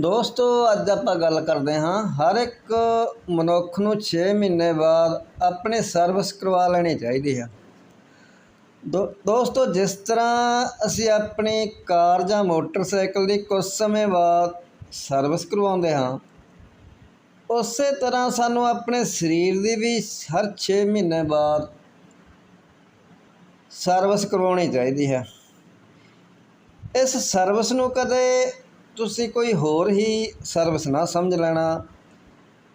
ਦੋਸਤੋ, ਅੱਜ ਆਪਾਂ ਗੱਲ ਕਰਦੇ ਹਾਂ, ਹਰ ਇੱਕ ਮਨੁੱਖ ਨੂੰ 6 ਮਹੀਨੇ ਬਾਅਦ ਆਪਣੀ ਸਰਵਿਸ ਕਰਵਾ ਲੈਣੀ ਚਾਹੀਦੀ ਹੈ ਦੋ- ਦੋਸਤੋ, ਜਿਸ ਤਰ੍ਹਾਂ ਅਸੀਂ ਆਪਣੀ ਕਾਰ ਜਾਂ ਮੋਟਰਸਾਈਕਲ ਦੀ ਕੁਝ ਸਮੇਂ ਬਾਅਦ ਸਰਵਿਸ ਕਰਵਾਉਂਦੇ ਹਾਂ, ਉਸੇ ਤਰ੍ਹਾਂ ਸਾਨੂੰ ਆਪਣੇ ਸਰੀਰ ਦੀ ਵੀ ਹਰ 6 ਮਹੀਨੇ ਬਾਅਦ ਸਰਵਿਸ ਕਰਵਾਉਣੀ ਚਾਹੀਦੀ ਹੈ। ਇਸ ਸਰਵਿਸ ਨੂੰ ਕਦੇ ਤੁਸੀਂ ਕੋਈ ਹੋਰ ਹੀ ਸਰਵਿਸ ਨਾ ਸਮਝ ਲੈਣਾ।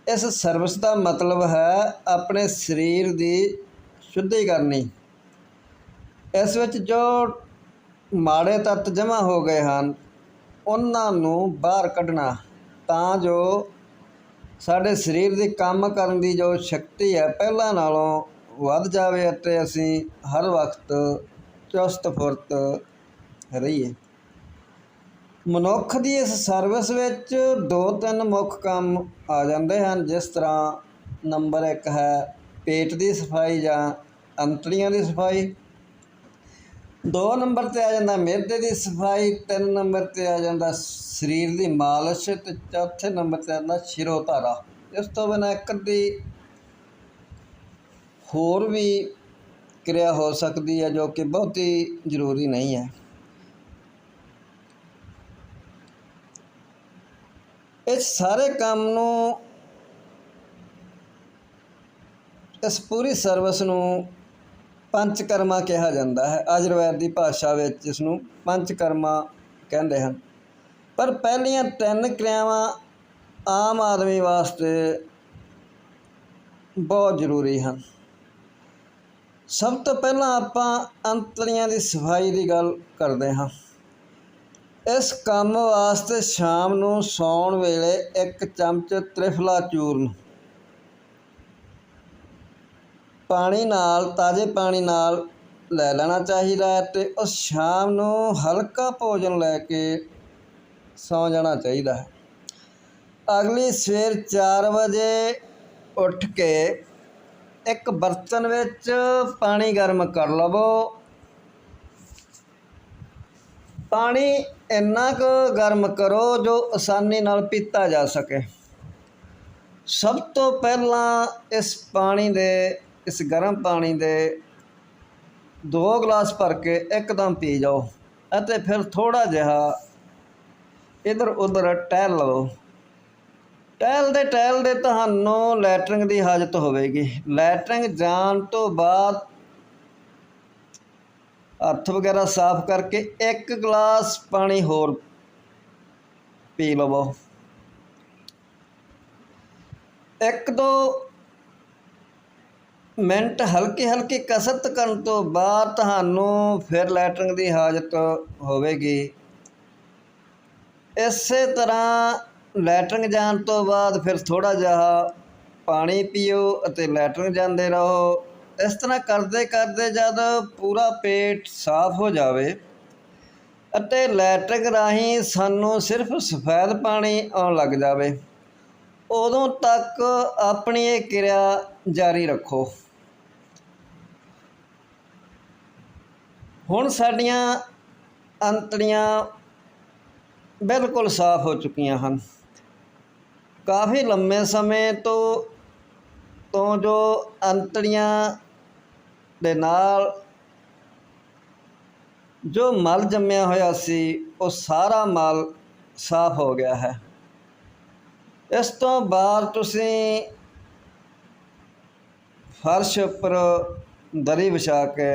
ਇਸ ਸਰਵਿਸ ਦਾ ਮਤਲਬ ਹੈ ਆਪਣੇ ਸਰੀਰ ਦੀ ਸ਼ੁੱਧੀ ਕਰਨੀ ਇਸ ਵਿੱਚ ਜੋ ਮਾੜੇ ਤੱਤ ਜਮ੍ਹਾਂ ਹੋ ਗਏ ਹਨ, ਉਹਨਾਂ ਨੂੰ ਬਾਹਰ ਕੱਢਣਾ, ਤਾਂ ਜੋ ਸਾਡੇ ਸਰੀਰ ਦੀ ਕੰਮ ਕਰਨ ਦੀ ਜੋ ਸ਼ਕਤੀ ਹੈ, ਪਹਿਲਾਂ ਨਾਲੋਂ ਵੱਧ ਜਾਵੇ ਅਤੇ ਅਸੀਂ ਹਰ ਵਕਤ ਚੁਸਤ ਫੁਰਤ ਰਹੀਏ। ਮਨੁੱਖ ਦੀ ਇਸ ਸਰਵਿਸ ਵਿੱਚ ਦੋ ਤਿੰਨ ਮੁੱਖ ਕੰਮ ਆ ਜਾਂਦੇ ਹਨ। ਜਿਸ ਤਰ੍ਹਾਂ ਨੰਬਰ 1 ਹੈ ਪੇਟ ਦੀ ਸਫ਼ਾਈ ਜਾਂ ਅੰਤੜੀਆਂ ਦੀ ਸਫ਼ਾਈ। ਦੋ ਨੰਬਰ ਤੇ ਆ ਜਾਂਦਾ ਮਿਰਦੇ ਦੀ ਸਫ਼ਾਈ, ਤਿੰਨ ਨੰਬਰ ਤੇ ਆ ਜਾਂਦਾ ਸਰੀਰ ਦੀ ਮਾਲਿਸ਼ ਤੇ ਚੌਥੇ ਨੰਬਰ ਤੇ ਆਉਂਦਾ ਸ਼ਿਰੋ ਧਾਰਾ ਇਸ ਤੋਂ ਬਿਨਾਂ ਇੱਕ ਦੀ ਹੋਰ ਵੀ ਕਿਰਿਆ ਹੋ ਸਕਦੀ ਹੈ ਜੋ ਕਿ ਬਹੁਤੀ ਜ਼ਰੂਰੀ ਨਹੀਂ ਹੈ। ਇਸ ਸਾਰੇ ਕੰਮ ਨੂੰ ਇਸ ਪੂਰੀ ਸਰਵਿਸ ਨੂੰ ਪੰਚਕਰਮਾ ਕਿਹਾ ਜਾਂਦਾ ਹੈ। ਆਯੁਰਵੈਦ ਦੀ ਭਾਸ਼ਾ ਵਿੱਚ ਇਸ ਨੂੰ ਪੰਚਕਰਮਾ ਕਹਿੰਦੇ ਹਨ। ਪਰ ਪਹਿਲੀਆਂ ਤਿੰਨ ਕਿਰਿਆਵਾਂ ਆਮ ਆਦਮੀ ਵਾਸਤੇ ਬਹੁਤ ਜ਼ਰੂਰੀ ਹਨ। ਸਭ ਤੋਂ ਪਹਿਲਾਂ ਆਪਾਂ ਅੰਤੜੀਆਂ ਦੀ ਸਫ਼ਾਈ ਦੀ ਗੱਲ ਕਰਦੇ ਹਾਂ। ਇਸ ਕੰਮ ਵਾਸਤੇ ਸ਼ਾਮ ਨੂੰ ਸੌਣ ਵੇਲੇ ਇੱਕ ਚਮਚ ਤ੍ਰਿਫਲਾ ਚੂਰਨ। ਪਾਣੀ ਨਾਲ, ਤਾਜ਼ੇ ਪਾਣੀ ਨਾਲ ਲੈ ਲੈਣਾ ਚਾਹੀਦਾ ਹੈ ਤੇ ਉਸ ਸ਼ਾਮ ਨੂੰ ਹਲਕਾ ਭੋਜਨ ਲੈ ਕੇ ਸੌ ਜਾਣਾ ਚਾਹੀਦਾ ਹੈ। ਅਗਲੀ ਸਵੇਰ 4 ਵਜੇ ਉੱਠ ਕੇ ਇੱਕ ਬਰਤਨ ਵਿੱਚ ਪਾਣੀ ਗਰਮ ਕਰ ਲਵੋ। ਪਾਣੀ ਇੰਨਾ ਕੁ ਗਰਮ ਕਰੋ ਜੋ ਆਸਾਨੀ ਨਾਲ ਪੀਤਾ ਜਾ ਸਕੇ। ਸਭ ਤੋਂ ਪਹਿਲਾਂ ਇਸ ਪਾਣੀ ਦੇ, ਇਸ ਗਰਮ ਪਾਣੀ ਦੇ ਦੋ ਗਲਾਸ ਭਰ ਕੇ ਇੱਕਦਮ ਪੀ ਜਾਓ ਅਤੇ ਫਿਰ ਥੋੜਾ ਜਿਹਾ ਇਧਰ ਉਧਰ ਟਹਿਲ ਲਓ ਟਹਿਲ ਦੇ ਟਹਿਲ ਦੇ ਤੁਹਾਨੂੰ ਲੈਟਰਿੰਗ ਦੀ ਹਾਜਤ ਹੋਵੇਗੀ। ਲੈਟਰਿੰਗ ਜਾਣ ਤੋਂ ਬਾਅਦ ਹੱਥ ਵਗੈਰਾ ਸਾਫ਼ ਕਰਕੇ ਇੱਕ ਗਲਾਸ ਪਾਣੀ ਹੋਰ ਪੀ ਲਵੋ। ਇੱਕ ਦੋ ਮਿੰਟ ਹਲਕੀ ਹਲਕੀ ਕਸਰਤ ਕਰਨ ਤੋਂ ਬਾਅਦ ਤੁਹਾਨੂੰ ਫਿਰ ਲੈਟਰਿੰਗ ਦੀ ਹਾਜਤ ਹੋਵੇਗੀ। ਇਸੇ ਤਰ੍ਹਾਂ ਲੈਟਰਿੰਗ ਜਾਣ ਤੋਂ ਬਾਅਦ ਫਿਰ ਥੋੜਾ ਜਿਹਾ ਪਾਣੀ ਪੀਓ ਅਤੇ ਲੈਟਰਿੰਗ ਜਾਂਦੇ ਰਹੋ। ਇਸ ਤਰ੍ਹਾਂ ਕਰਦੇ ਕਰਦੇ ਜਦ ਪੂਰਾ ਪੇਟ ਸਾਫ਼ ਹੋ ਜਾਵੇ ਅਤੇ ਲੈਟਰਿੰਗ ਰਾਹੀਂ ਸਾਨੂੰ ਸਿਰਫ ਸਫੈਦ ਪਾਣੀ ਆਉਣ ਲੱਗ ਜਾਵੇ, ਉਦੋਂ ਤੱਕ ਆਪਣੀ ਇਹ ਕਿਰਿਆ ਜਾਰੀ ਰੱਖੋ। ਹੁਣ ਸਾਡੀਆਂ ਅੰਤੜੀਆਂ ਬਿਲਕੁਲ ਸਾਫ਼ ਹੋ ਚੁੱਕੀਆਂ ਹਨ। ਕਾਫੀ ਲੰਮੇ ਸਮੇਂ ਤੋਂ ਤੋਂ ਜੋ ਅੰਤੜੀਆਂ ਦੇ ਨਾਲ ਜੋ ਮਲ ਜੰਮਿਆ ਹੋਇਆ ਸੀ, ਉਹ ਸਾਰਾ ਮਲ ਸਾਫ਼ ਹੋ ਗਿਆ ਹੈ। ਇਸ ਤੋਂ ਬਾਅਦ ਤੁਸੀਂ ਫਰਸ਼ ਉੱਪਰ ਦਰੀ ਵਿਛਾ ਕੇ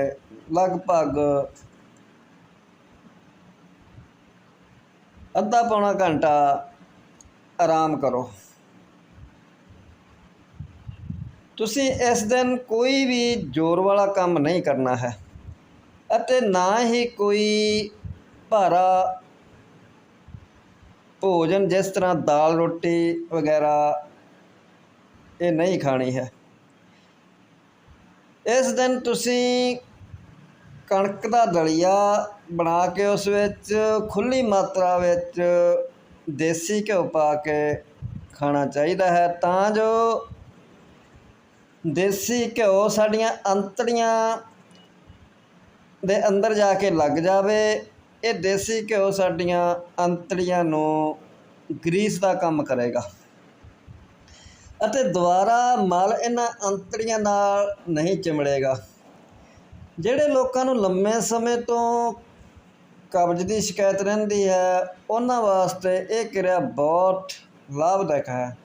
ਲਗਭਗ ਅੱਧਾ ਪੌਣਾ ਘੰਟਾ ਆਰਾਮ ਕਰੋ। ਤੁਸੀਂ ਇਸ ਦਿਨ ਕੋਈ ਵੀ ਜ਼ੋਰ ਵਾਲਾ ਕੰਮ ਨਹੀਂ ਕਰਨਾ ਹੈ ਅਤੇ ਨਾ ਹੀ ਕੋਈ ਭਾਰਾ ਭੋਜਨ ਜਿਸ ਤਰ੍ਹਾਂ ਦਾਲ ਰੋਟੀ ਵਗੈਰਾ ਇਹ ਨਹੀਂ ਖਾਣੀ ਹੈ। ਇਸ ਦਿਨ ਤੁਸੀਂ ਕਣਕ ਦਾ ਦਲੀਆ ਬਣਾ ਕੇ ਉਸ ਵਿੱਚ ਖੁੱਲੀ ਮਾਤਰਾ ਵਿੱਚ ਦੇਸੀ ਘਿਓ ਪਾ ਕੇ ਖਾਣਾ ਚਾਹੀਦਾ ਹੈ ਤਾਂ ਜੋ ਦੇਸੀ ਘਿਓ ਸਾਡੀਆਂ ਅੰਤੜੀਆਂ ਦੇ ਅੰਦਰ ਜਾ ਕੇ ਲੱਗ ਜਾਵੇ, ਇਹ ਦੇਸੀ ਘਿਓ ਸਾਡੀਆਂ ਅੰਤੜੀਆਂ ਨੂੰ ਗਰੀਸ ਦਾ ਕੰਮ ਕਰੇਗਾ। ਅਤੇ ਦੁਬਾਰਾ ਮਲ ਇਹਨਾਂ ਅੰਤੜੀਆਂ ਨਾਲ ਨਹੀਂ ਚਿਮੜੇਗਾ। ਜਿਹੜੇ ਲੋਕਾਂ ਨੂੰ ਲੰਮੇ ਸਮੇਂ ਤੋਂ ਕਬਜ਼ ਦੀ ਸ਼ਿਕਾਇਤ ਰਹਿੰਦੀ ਹੈ, ਉਹਨਾਂ ਵਾਸਤੇ ਇਹ ਕਿਰਿਆ ਬਹੁਤ ਲਾਭਦਾਇਕ ਹੈ।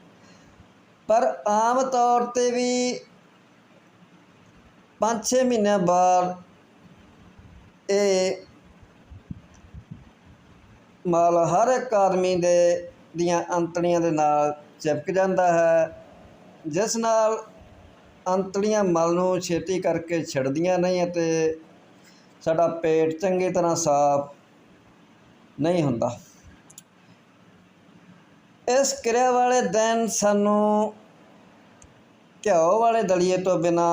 ਪਰ ਆਮ ਤੌਰ ਤੇ ਵੀ 5-6 ਮਹੀਨਿਆਂ ਬਾਅਦ ਇਹ ਮਾਲ ਹਰ ਇੱਕ ਆਦਮੀ ਦੇ ਦੀਆਂ ਅੰਤੜੀਆਂ ਦੇ ਨਾਲ ਚਿਪਕ ਜਾਂਦਾ ਹੈ, ਜਿਸ ਨਾਲ ਅੰਤੜੀਆਂ ਮਲ ਨੂੰ ਛੇਤੀ ਕਰਕੇ ਛੱਡਦੀਆਂ ਨਹੀਂ ਅਤੇ ਸਾਡਾ ਪੇਟ ਚੰਗੀ ਤਰ੍ਹਾਂ ਸਾਫ਼ ਨਹੀਂ ਹੁੰਦਾ। ਇਸ ਕਿਰਿਆ ਵਾਲੇ ਦਿਨ ਸਾਨੂੰ ਘਿਓ ਵਾਲੇ ਦਲੀਏ ਤੋਂ ਬਿਨਾ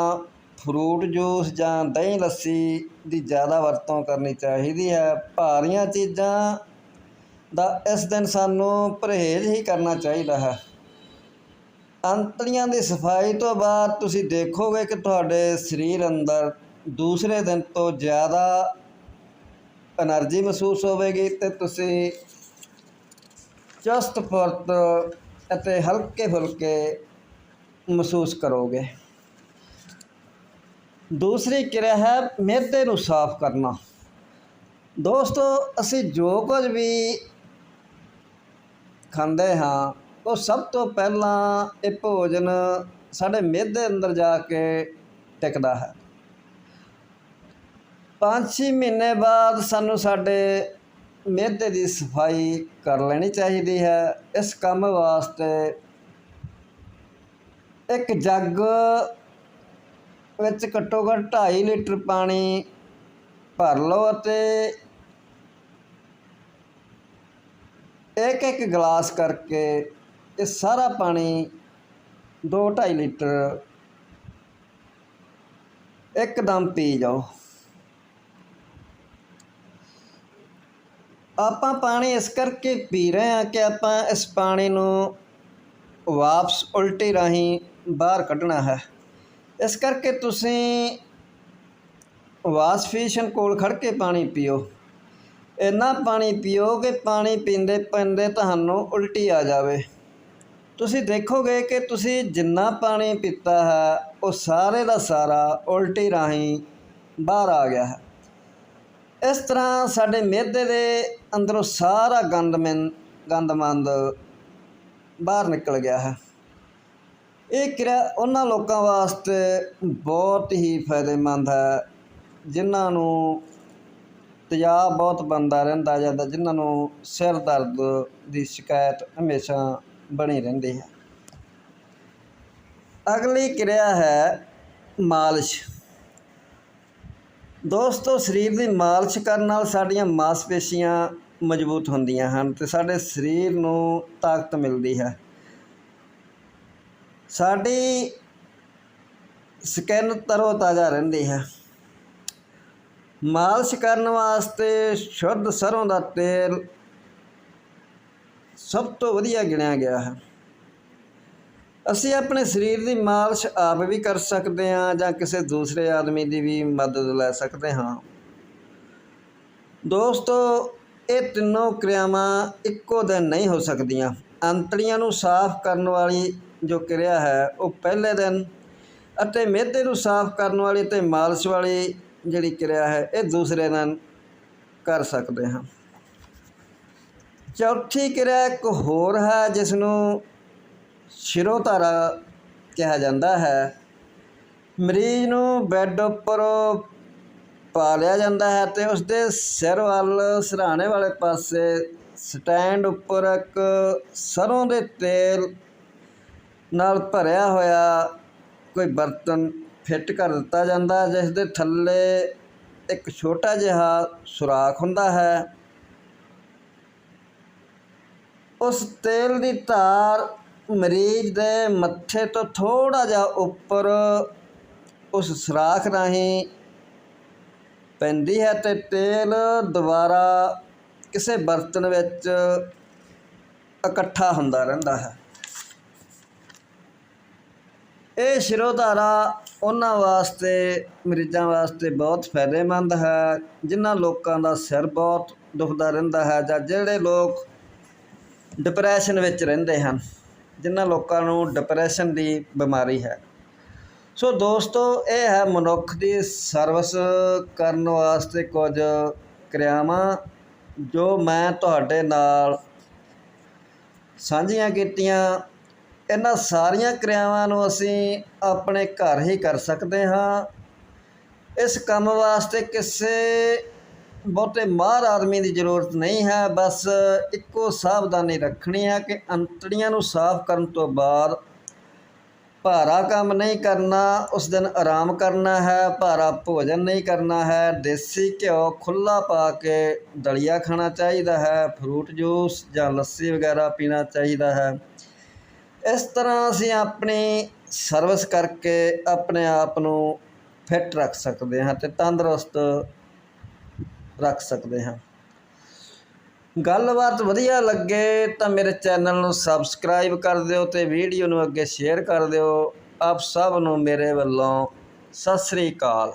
ਫਰੂਟ ਜੂਸ ਜਾਂ ਦਹੀਂ ਲੱਸੀ ਦੀ ਜ਼ਿਆਦਾ ਵਰਤੋਂ ਕਰਨੀ ਚਾਹੀਦੀ ਹੈ। ਭਾਰੀਆਂ ਚੀਜ਼ਾਂ ਦਾ ਇਸ ਦਿਨ ਸਾਨੂੰ ਪਰਹੇਜ਼ ਹੀ ਕਰਨਾ ਚਾਹੀਦਾ ਹੈ। ਅੰਤੜੀਆਂ ਦੀ ਸਫ਼ਾਈ ਤੋਂ ਬਾਅਦ ਤੁਸੀਂ ਦੇਖੋਗੇ ਕਿ ਤੁਹਾਡੇ ਸਰੀਰ ਅੰਦਰ ਦੂਸਰੇ ਦਿਨ ਤੋਂ ਜ਼ਿਆਦਾ એનર્ਜੀ ਮਹਿਸੂਸ ਹੋਵੇਗੀ ਤੇ ਤੁਸੀਂ ਚੁਸਤ ਫੁਰਤ ਅਤੇ ਹਲਕੇ ਫੁਲਕੇ ਮਹਿਸੂਸ ਕਰੋਗੇ। ਦੂਸਰੀ ਕਿਰਿਆ ਹੈ ਮਿਹਦੇ ਨੂੰ ਸਾਫ਼ ਕਰਨਾ। ਦੋਸਤੋ, ਅਸੀਂ ਜੋ ਕੁਝ ਵੀ ਖਾਂਦੇ ਹਾਂ, ਉਹ ਸਭ ਤੋਂ ਪਹਿਲਾਂ ਇਹ ਭੋਜਨ ਸਾਡੇ ਮਿਹਦੇ ਅੰਦਰ ਜਾ ਕੇ ਟਿਕਦਾ ਹੈ। ਪੰਜ ਛੇ ਮਹੀਨੇ ਬਾਅਦ ਸਾਨੂੰ ਸਾਡੇ ਮਿਹਦੇ ਦੀ ਸਫ਼ਾਈ ਕਰ ਲੈਣੀ ਚਾਹੀਦੀ ਹੈ। ਇਸ ਕੰਮ ਵਾਸਤੇ ਇੱਕ ਜੱਗ ਵਿੱਚ ਘੱਟੋ ਘੱਟ 2.5 ਲੀਟਰ ਪਾਣੀ ਭਰ ਲਓ ਅਤੇ ਇੱਕ ਇੱਕ ਗਲਾਸ ਕਰਕੇ ਇਹ ਸਾਰਾ ਪਾਣੀ 2.5 ਲੀਟਰ ਇੱਕਦਮ ਪੀ ਜਾਓ। ਆਪਾਂ ਪਾਣੀ ਇਸ ਕਰਕੇ ਪੀ ਰਹੇ ਹਾਂ ਕਿ ਆਪਾਂ ਇਸ ਪਾਣੀ ਨੂੰ ਵਾਪਸ ਉਲਟੀ ਰਾਹੀਂ ਬਾਹਰ ਕੱਢਣਾ ਹੈ। ਇਸ ਕਰਕੇ ਤੁਸੀਂ ਵਾਸ਼ਫੇਸ਼ਨ ਕੋਲ ਖੜ ਕੇ ਪਾਣੀ ਪੀਓ। ਇੰਨਾ ਪਾਣੀ ਪੀਓ ਕਿ ਪਾਣੀ ਪੀਂਦੇ ਪੀਂਦੇ ਤੁਹਾਨੂੰ ਉਲਟੀ ਆ ਜਾਵੇ। ਤੁਸੀਂ ਦੇਖੋਗੇ ਕਿ ਤੁਸੀਂ ਜਿੰਨਾ ਪਾਣੀ ਪੀਤਾ ਹੈ, ਉਹ ਸਾਰੇ ਦਾ ਸਾਰਾ ਉਲਟੀ ਰਾਹੀਂ ਬਾਹਰ ਆ ਗਿਆ ਹੈ। ਇਸ ਤਰ੍ਹਾਂ ਸਾਡੇ ਮਿਹਦੇ ਦੇ ਅੰਦਰੋਂ ਸਾਰਾ ਗੰਦਮਨ ਗੰਦਮੰਦ ਬਾਹਰ ਨਿਕਲ ਗਿਆ ਹੈ। ਇਹ ਕਿਰਿਆ ਉਹਨਾਂ ਲੋਕਾਂ ਵਾਸਤੇ ਬਹੁਤ ਹੀ ਫਾਇਦੇਮੰਦ ਹੈ, ਜਿਨ੍ਹਾਂ ਨੂੰ ਤੇਜ਼ਾਬ ਬਹੁਤ ਬੰਦਾ ਰਹਿੰਦਾ ਜਾਂਦਾ ਜਿਨ੍ਹਾਂ ਨੂੰ ਸਿਰ ਦਰਦ ਦੀ ਸ਼ਿਕਾਇਤ ਹਮੇਸ਼ਾ ਬਣੀ ਰਹਿੰਦੀ ਹੈ। ਅਗਲੀ ਕਿਰਿਆ ਹੈ ਮਾਲਿਸ਼। ਦੋਸਤੋ, ਸਰੀਰ ਦੀ ਮਾਲਿਸ਼ ਕਰਨ ਨਾਲ ਸਾਡੀਆਂ ਮਾਸਪੇਸ਼ੀਆਂ ਮਜ਼ਬੂਤ ਹੁੰਦੀਆਂ ਹਨ ਤੇ ਸਾਡੇ ਸਰੀਰ ਨੂੰ ਤਾਕਤ ਮਿਲਦੀ ਹੈ। ਸਾਡੀ ਸਕਿਨ ਤਰੋ ਤਾਜ਼ਾ ਰਹਿੰਦੀ ਹੈ। ਮਾਲਸ਼ ਕਰਨ ਵਾਸਤੇ ਸ਼ੁੱਧ ਸਰੋਂ ਦਾ ਤੇਲ ਸਭ ਤੋਂ ਵਧੀਆ ਗਿਣਿਆ ਗਿਆ ਹੈ। ਅਸੀਂ ਆਪਣੇ ਸਰੀਰ ਦੀ ਮਾਲਸ਼ ਆਪ ਵੀ ਕਰ ਸਕਦੇ ਹਾਂ ਜਾਂ ਕਿਸੇ ਦੂਸਰੇ ਆਦਮੀ ਦੀ ਵੀ ਮਦਦ ਲੈ ਸਕਦੇ ਹਾਂ। ਦੋਸਤੋ, ਇਹ ਤਿੰਨੋਂ ਕਿਰਿਆਵਾਂ ਇੱਕੋ ਦਿਨ ਨਹੀਂ ਹੋ ਸਕਦੀਆਂ। ਅੰਤੜੀਆਂ ਨੂੰ ਸਾਫ਼ ਕਰਨ ਵਾਲੀ ਜੋ ਕਿਰਿਆ ਹੈ, ਉਹ ਪਹਿਲੇ ਦਿਨ ਅਤੇ ਮਿਹਦੇ ਨੂੰ ਸਾਫ਼ ਕਰਨ ਵਾਲੀ ਤੇ ਮਾਲਿਸ਼ ਵਾਲੀ ਜਿਹੜੀ ਕਿਰਿਆ ਹੈ, ਇਹ ਦੂਸਰੇ ਦਿਨ ਕਰ ਸਕਦੇ ਹਾਂ। ਚੌਥੀ ਕਿਰਿਆ ਇੱਕ ਹੋਰ ਹੈ ਜਿਸ ਨੂੰ ਸ਼ਿਰੋਧਾਰਾ ਕਿਹਾ ਜਾਂਦਾ ਹੈ। ਮਰੀਜ਼ ਨੂੰ ਬੈੱਡ ਉੱਪਰ ਪਾ ਲਿਆ ਜਾਂਦਾ ਹੈ ਤੇ ਉਸ ਦੇ ਸਿਰ ਵੱਲ ਸਰਾਣੇ ਵਾਲੇ ਪਾਸੇ ਸਟੈਂਡ ਉੱਪਰ ਇੱਕ ਸਰੋਂ ਦੇ ਤੇਲ ਨਾਲ ਭਰਿਆ ਹੋਇਆ ਕੋਈ ਬਰਤਨ ਫਿੱਟ ਕਰ ਦਿੱਤਾ ਜਾਂਦਾ, ਜਿਸ ਦੇ ਥੱਲੇ ਇੱਕ ਛੋਟਾ ਜਿਹਾ ਸੁਰਾਖ ਹੁੰਦਾ ਹੈ। ਉਸ ਤੇਲ ਦੀ ਧਾਰ ਮਰੀਜ਼ ਦੇ ਮੱਥੇ ਤੋਂ ਥੋੜਾ ਜਿਹਾ ਉੱਪਰ ਉਸ ਸੁਰਾਖ ਰਾਹੀਂ ਪੈਂਦੀ ਹੈ ਤੇ ਤੇਲ ਦੁਬਾਰਾ ਕਿਸੇ ਬਰਤਨ ਵਿੱਚ ਇਕੱਠਾ ਹੁੰਦਾ ਰਹਿੰਦਾ ਹੈ। ਇਹ ਸ਼ਿਰੋਧਾਰਾ ਉਹਨਾਂ ਵਾਸਤੇ, ਮਰੀਜ਼ਾਂ ਵਾਸਤੇ ਬਹੁਤ ਫਾਇਦੇਮੰਦ ਹੈ, ਜਿਨ੍ਹਾਂ ਲੋਕਾਂ ਦਾ ਸਿਰ ਬਹੁਤ ਦੁਖਦਾ ਰਹਿੰਦਾ ਹੈ ਜਾਂ ਜਿਹੜੇ ਲੋਕ ਡਿਪਰੈਸ਼ਨ ਵਿੱਚ ਰਹਿੰਦੇ ਹਨ, ਜਿਨ੍ਹਾਂ ਲੋਕਾਂ ਨੂੰ ਡਿਪਰੈਸ਼ਨ ਦੀ ਬਿਮਾਰੀ ਹੈ। ਸੋ ਦੋਸਤੋ, ਇਹ ਹੈ ਮਨੁੱਖ ਦੀ ਸਰਵਿਸ ਕਰਨ ਵਾਸਤੇ ਕੁਝ ਕਿਰਿਆਵਾਂ, ਜੋ ਮੈਂ ਤੁਹਾਡੇ ਨਾਲ ਸਾਂਝੀਆਂ ਕੀਤੀਆਂ। ਇਹਨਾਂ ਸਾਰੀਆਂ ਕਿਰਿਆਵਾਂ ਨੂੰ ਅਸੀਂ ਆਪਣੇ ਘਰ ਹੀ ਕਰ ਸਕਦੇ ਹਾਂ। ਇਸ ਕੰਮ ਵਾਸਤੇ ਕਿਸੇ ਬਹੁਤੇ ਮਾਹਰ ਆਦਮੀ ਦੀ ਜ਼ਰੂਰਤ ਨਹੀਂ ਹੈ। ਬਸ ਇੱਕੋ ਸਾਵਧਾਨੀ ਰੱਖਣੀ ਹੈ ਕਿ ਅੰਤੜੀਆਂ ਨੂੰ ਸਾਫ਼ ਕਰਨ ਤੋਂ ਬਾਅਦ ਭਾਰਾ ਕੰਮ ਨਹੀਂ ਕਰਨਾ, ਉਸ ਦਿਨ ਆਰਾਮ ਕਰਨਾ ਹੈ, ਭਾਰਾ ਭੋਜਨ ਨਹੀਂ ਕਰਨਾ ਹੈ, ਦੇਸੀ ਘਿਓ ਖੁੱਲਾ ਪਾ ਕੇ ਦਲੀਆ ਖਾਣਾ ਚਾਹੀਦਾ ਹੈ ਫਰੂਟ ਜੂਸ ਜਾਂ ਲੱਸੀ ਵਗੈਰਾ ਪੀਣਾ ਚਾਹੀਦਾ ਹੈ। ਇਸ ਤਰ੍ਹਾਂ ਅਸੀਂ ਆਪਣੀ ਸਰਵਿਸ ਕਰਕੇ ਆਪਣੇ ਆਪ ਨੂੰ ਫਿੱਟ ਰੱਖ ਸਕਦੇ ਹਾਂ ਤੇ ਤੰਦਰੁਸਤ ਰੱਖ ਸਕਦੇ ਹਾਂ। ਗੱਲਬਾਤ ਵਧੀਆ ਲੱਗੇ ਤਾਂ ਮੇਰੇ ਚੈਨਲ ਨੂੰ ਸਬਸਕ੍ਰਾਈਬ ਕਰ ਦਿਓ ਤੇ ਵੀਡੀਓ ਨੂੰ ਅੱਗੇ ਸ਼ੇਅਰ ਕਰ ਦਿਓ। ਆਪ ਸਭ ਨੂੰ ਮੇਰੇ ਵੱਲੋਂ ਸਤਿ ਸ੍ਰੀ ਅਕਾਲ।